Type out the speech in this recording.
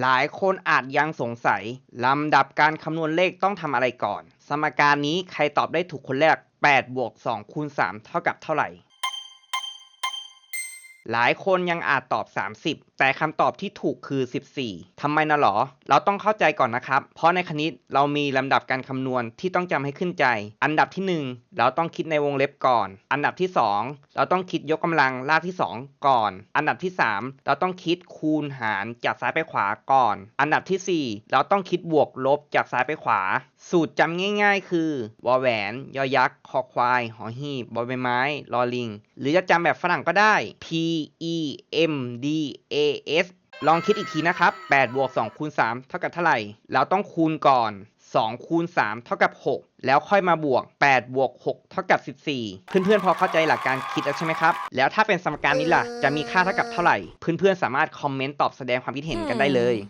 หลายคนอาจยังสงสัย ลำดับการคำนวณเลขต้องทำอะไรก่อน สมการนี้ใครตอบได้ถูกคนแรก 8 บวก 2 คูณ 3 เท่ากับเท่าไหร่ หลายคนยังอาจตอบ 30 แต่คำตอบที่ถูกคือ 14 ทำไมนะหรอ เราต้องเข้าใจก่อนนะครับ เพราะในคณิตเรามีลำดับการคำนวณที่ต้องจำให้ขึ้นใจ อันดับที่ 1 เราต้องคิดในวงเล็บก่อน อันดับที่ 2 เราต้องคิดยกกำลังรากที่ 2 ก่อน อันดับที่ 3 เราต้องคิดคูณหารจากซ้ายไปขวาก่อน อันดับทีสี่4 เราต้องคิดบวกลบจากซ้ายไปขวาสูตรจำง่ายๆ คือวอแหวน ยอยักษ์ คอควาย หอหีบบอใบไม้ ลอลิง หรือจะจำแบบฝรั่งก็ได้ P E M D A S ลองคิดอีกทีนะครับ 8 บวก 2 คูณ 3 เท่ากับเท่าไหร่ เราต้องคูณก่อน 2 คูณ 3 เท่ากับ 6 แล้วค่อยมาบวก 8 บวก 6 เท่ากับ 14 เพื่อนๆ พอเข้าใจหลักการคิดแล้วใช่ไหมครับ แล้วถ้าเป็นสมการนี้ล่ะ จะมีค่าเท่ากับเท่าไหร่ เพื่อนๆ สามารถคอมเมนต์ตอบแสดงความคิดเห็นกันได้เลย